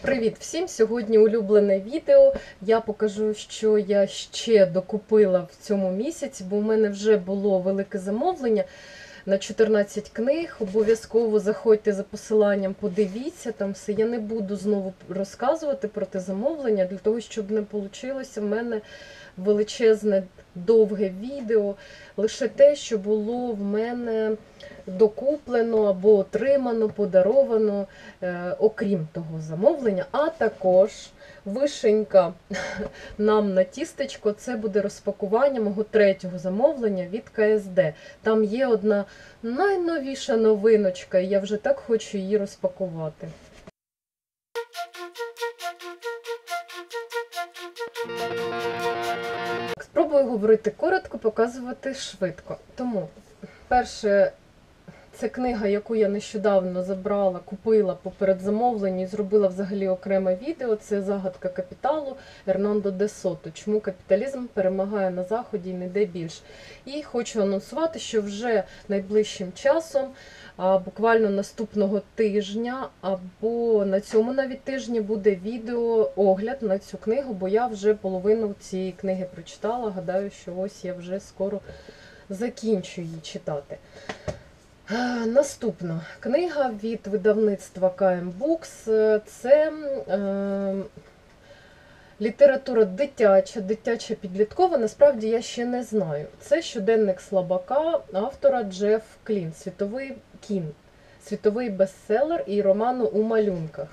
Привіт всім! Сьогодні улюблене відео. Я покажу, що я ще докупила в цьому місяці, бо в мене вже було велике замовлення на 14 книг. Обов'язково заходьте за посиланням, подивіться там все. Я не буду знову розказувати про те замовлення, для того, щоб не вийшло в мене величезне довге відео. Лише те, що було в мене докуплено або отримано, подаровано, е, окрім того замовлення, а також вишенька нам на тістечко. Це буде розпакування мого третього замовлення від КСД. Там є одна найновіша новиночка, і я вже так хочу її розпакувати. Спробую говорити коротко, показувати швидко. Тому, перше, це книга, яку я нещодавно забрала, купила по передзамовленню і зробила взагалі окреме відео. Це загадка капіталу Ернандо де Сото. Чому капіталізм перемагає на заході і не де більш. І хочу анонсувати, що вже найближчим часом, буквально наступного тижня, або на цьому навіть тижні буде відео огляд на цю книгу, бо я вже половину цієї книги прочитала. Гадаю, що ось я вже скоро закінчу її читати. Е, Наступна книга від видавництва KM Books. Е, Це е, література дитяча, дитяча підліткова. Насправді я ще не знаю. Це щоденник слабака автора Джеф Клін, світовий кін, світовий бестселер і роману у малюнках.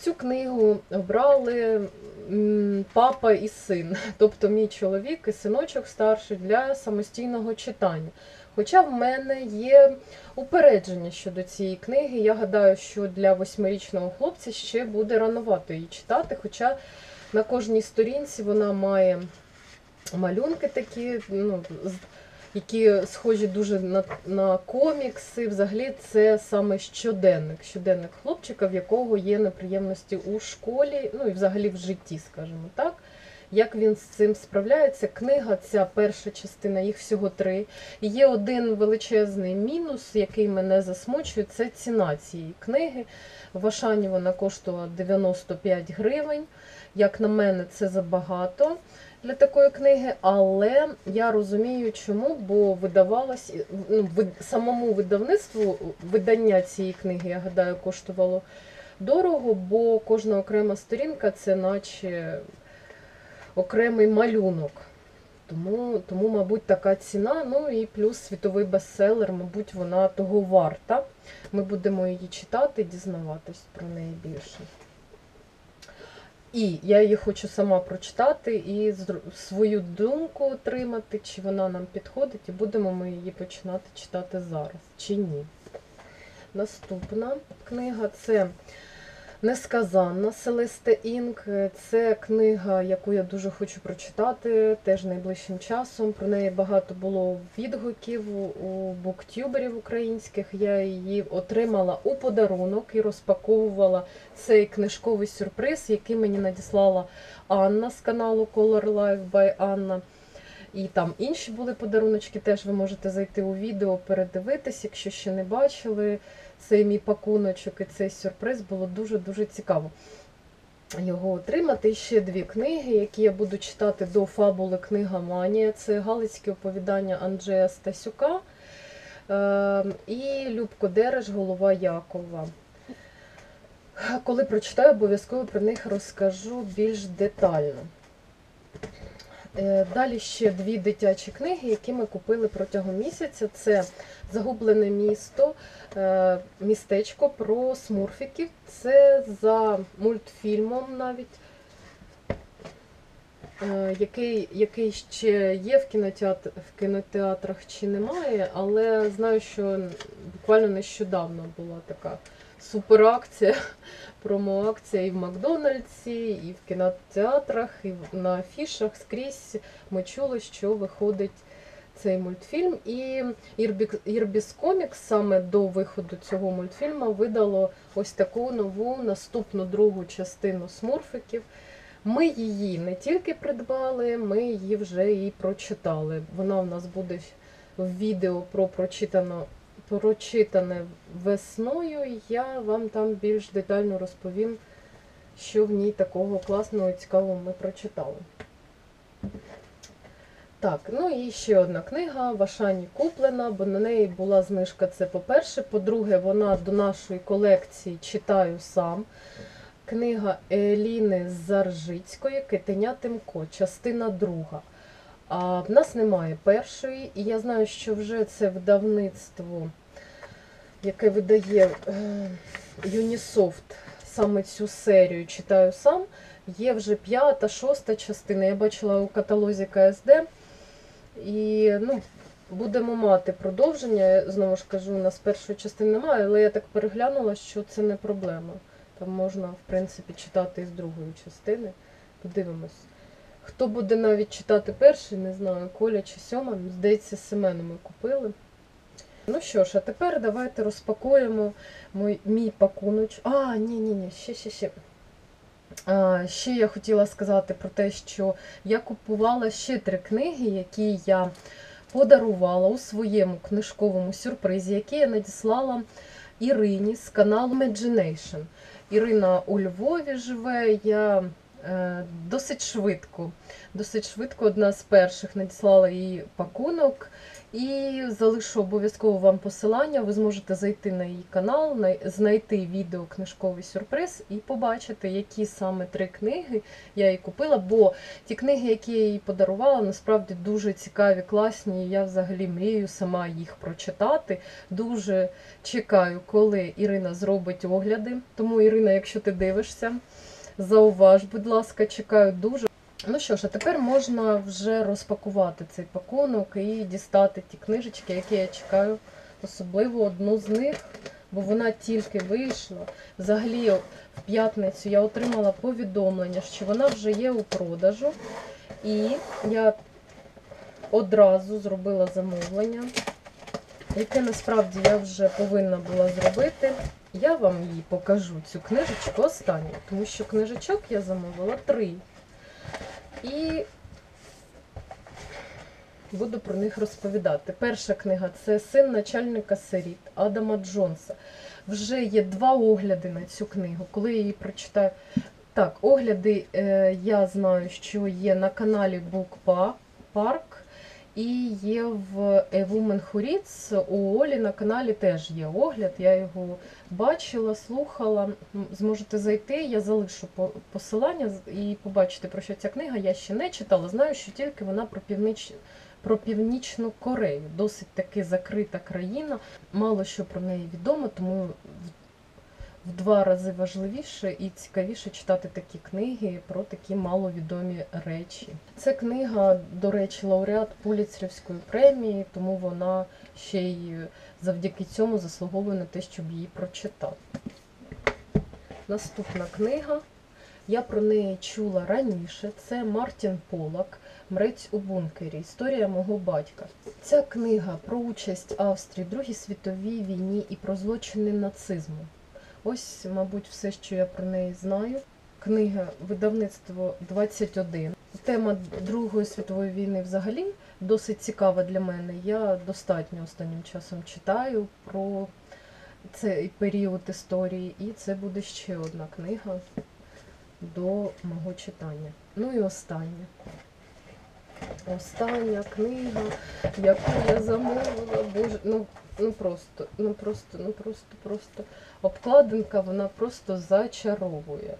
Цю книгу обрали папа і син, тобто мій чоловік і синочок старший для самостійного читання. Хоча в мене є упередження щодо цієї книги. Я гадаю, що для восьмирічного хлопця ще буде ранувато її читати. Хоча на кожній сторінці вона має малюнки такі, ну, які схожі дуже на, на комікси. Взагалі, це саме щоденник. Щоденник хлопчика, в якого є неприємності у школі, ну і взагалі в житті, скажімо так. Як він з цим справляється? Книга, ця перша частина, їх всього три. Є один величезний мінус, який мене засмучує, це ціна цієї книги. В Ашані вона коштувала 95 гривень. Як на мене, це забагато для такої книги, але я розумію, чому, бо видавалось ну, самому видавництву видання цієї книги, я гадаю, коштувало дорого, бо кожна окрема сторінка це наче окремий малюнок. Тому, тому, мабуть, така ціна. Ну і плюс світовий бестселер, мабуть, вона того варта. Ми будемо її читати, дізнаватись про неї більше. І я її хочу сама прочитати і свою думку отримати, чи вона нам підходить, і будемо ми її починати читати зараз, чи ні. Наступна книга це Несказанна Селесте Інк. Це книга, яку я дуже хочу прочитати теж найближчим часом. Про неї багато було відгуків у- буктюберів українських. Я її отримала у подарунок і розпаковувала цей книжковий сюрприз, який мені надіслала Анна з каналу Color Life by Анна. І там інші були подаруночки, теж ви можете зайти у відео, передивитись, якщо ще не бачили цей мій пакуночок і цей сюрприз, було дуже-дуже цікаво його отримати. І ще дві книги, які я буду читати до фабули Книга Манія. Це Галицькі оповідання Анджея Стасюка е, і Любко Дереш, Голова Якова. Коли прочитаю, обов'язково про них розкажу більш детально. Е, Далі ще дві дитячі книги, які ми купили протягом місяця. Це Загублене місто, е, містечко про смурфіків. Це за мультфільмом навіть, е, який, який ще є в, кінотеатр, в кінотеатрах чи немає, але знаю, що буквально нещодавно була така суперакція, промо-акція і в Макдональдсі, і в кінотеатрах, і на афішах скрізь ми чули, що виходить цей мультфільм. І Ірбіс Комікс саме до виходу цього мультфільму видало ось таку нову наступну другу частину смурфиків. Ми її не тільки придбали, ми її вже і прочитали. Вона в нас буде в відео про прочитано прочитане весною, я вам там більш детально розповім що в ній такого класного і цікавого ми прочитали. Так, ну і ще одна книга в Ашані куплена, бо на неї була знижка. Це по-перше. По-друге, вона до нашої колекції читаю сам. Книга Еліни Заржицької Китеня Тимко, частина друга. А в нас немає першої, і я знаю, що вже це видавництво, яке видає е, Юнісофт, саме цю серію читаю сам. Є вже п'ята, шоста частина. Я бачила у каталозі КСД. І ну, будемо мати продовження. Знову ж кажу, у нас першої частини немає, але я так переглянула, що це не проблема. Там можна, в принципі, читати із другої частини. Подивимось. Хто буде навіть читати перший, не знаю, Коля чи Сьома, здається, Семену ми купили. Ну що ж, а тепер давайте розпакуємо мій, мій пакуноч. А, ні, ні, ні, ще, ще, ще. А, ще я хотіла сказати про те, що я купувала ще три книги, які я подарувала у своєму книжковому сюрпризі, який я надіслала Ірині з каналу Imagination. Ірина у Львові живе. Я е, досить швидко, досить швидко одна з перших надіслала їй пакунок. І залишу обов'язково вам посилання. Ви зможете зайти на її канал, знайти відео книжковий сюрприз і побачити, які саме три книги я їй купила. Бо ті книги, які я їй подарувала, насправді дуже цікаві, класні. Я взагалі мрію сама їх прочитати. Дуже чекаю, коли Ірина зробить огляди. Тому, Ірина, якщо ти дивишся, зауваж, будь ласка, чекаю дуже. Ну що ж, а тепер можна вже розпакувати цей пакунок і дістати ті книжечки, які я чекаю, особливо одну з них, бо вона тільки вийшла. Взагалі, в п'ятницю я отримала повідомлення, що вона вже є у продажу. І я одразу зробила замовлення, яке насправді я вже повинна була зробити. Я вам її покажу, цю книжечку останню, тому що книжечок я замовила три. І буду про них розповідати. Перша книга це Син начальника сиріт Адама Джонса. Вже є два огляди на цю книгу. Коли я її прочитаю. Так, огляди е, я знаю, що є на каналі Book Park і є в A Woman Who Reads. У Олі на каналі теж є огляд. Я його бачила, слухала. Зможете зайти, я залишу по- посилання і побачите, про що ця книга. Я ще не читала. Знаю, що тільки вона про північ. Про Північну Корею. Досить таки закрита країна. Мало що про неї відомо, тому в- два рази важливіше і цікавіше читати такі книги про такі маловідомі речі. Це книга, до речі, лауреат Пуліцерівської премії, тому вона ще й завдяки цьому заслуговує на те, щоб її прочитати. Наступна книга. Я про неї чула раніше. Це Мартін Полак, Мрець у бункері. Історія мого батька. Ця книга про участь Австрії в Другій світовій війні і про злочини нацизму. Ось, мабуть, все, що я про неї знаю. Книга видавництво 21. Тема Другої світової війни взагалі досить цікава для мене. Я достатньо останнім часом читаю про цей період історії, і це буде ще одна книга до мого читання. Ну і остання. Остання книга, яку я замовила, боже, ну, ну просто, ну просто, ну просто, просто. Обкладинка вона просто зачаровує.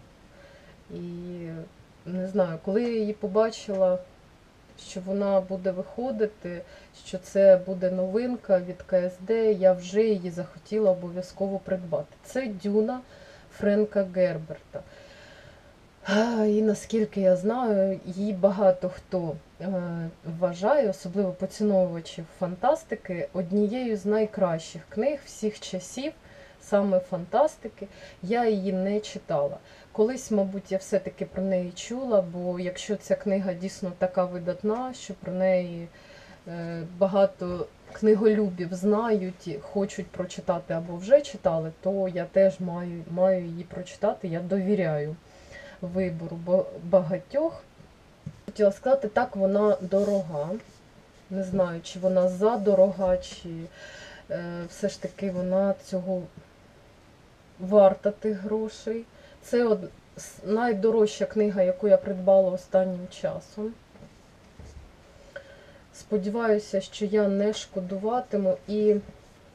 І не знаю, коли я її побачила, що вона буде виходити, що це буде новинка від КСД, я вже її захотіла обов'язково придбати. Це Дюна Френка Герберта. І наскільки я знаю, її багато хто е, вважає, особливо поціновувачів фантастики, однією з найкращих книг всіх часів, саме фантастики. Я її не читала. Колись, мабуть, я все-таки про неї чула, бо якщо ця книга дійсно така видатна, що про неї е, багато книголюбів знають, і хочуть прочитати або вже читали, то я теж маю, маю її прочитати. Я довіряю вибору багатьох. Хотіла сказати, так вона дорога. Не знаю, чи вона задорога, чи е, все ж таки вона цього варта тих грошей. Це од- найдорожча книга, яку я придбала останнім часом. Сподіваюся, що я не шкодуватиму і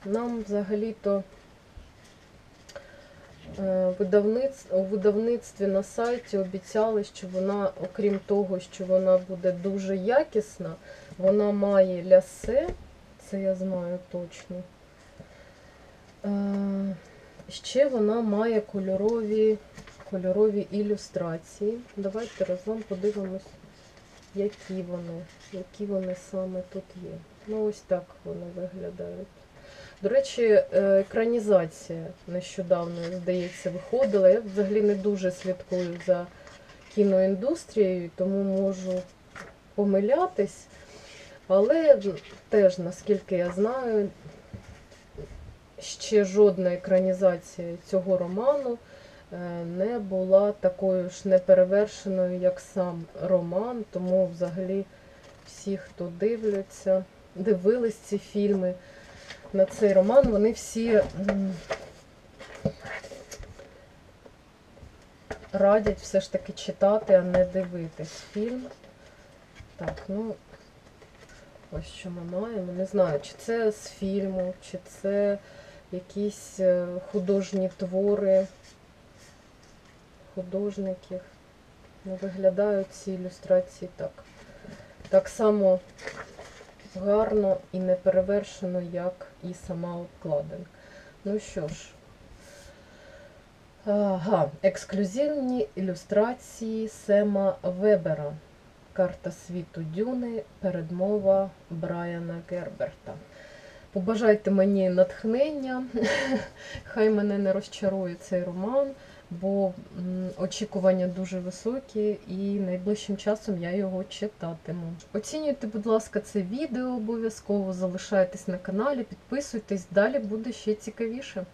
нам взагалі-то. У видавництві на сайті обіцяли, що вона, окрім того, що вона буде дуже якісна, вона має лясе, це я знаю точно. Е, Ще вона має кольорові, кольорові ілюстрації. Давайте разом подивимось, які вони, які вони саме тут є. Ну, ось так вони виглядають. До речі, е, екранізація нещодавно, здається, виходила. Я взагалі не дуже слідкую за кіноіндустрією, тому можу помилятись. Але теж, наскільки я знаю, ще жодна екранізація цього роману е, не була такою ж неперевершеною, як сам роман. Тому взагалі всі, хто дивляться, дивились ці фільми на цей роман, вони всі радять все ж таки читати, а не дивитись фільм. Так, ну ось що ми маємо. Не знаю, чи це з фільму, чи це якісь е, художні твори художників. Ну, виглядають ці ілюстрації так. Так само гарно і неперевершено, як і сама обкладинка. Ну що ж, ага, ексклюзивні ілюстрації Сема Вебера. Карта світу Дюни, передмова Брайана Герберта. Побажайте мені натхнення, хай мене не розчарує цей роман, бо очікування дуже високі і найближчим часом я його читатиму. Оцінюйте, будь ласка, це відео обов'язково, залишайтесь на каналі, підписуйтесь, далі буде ще цікавіше.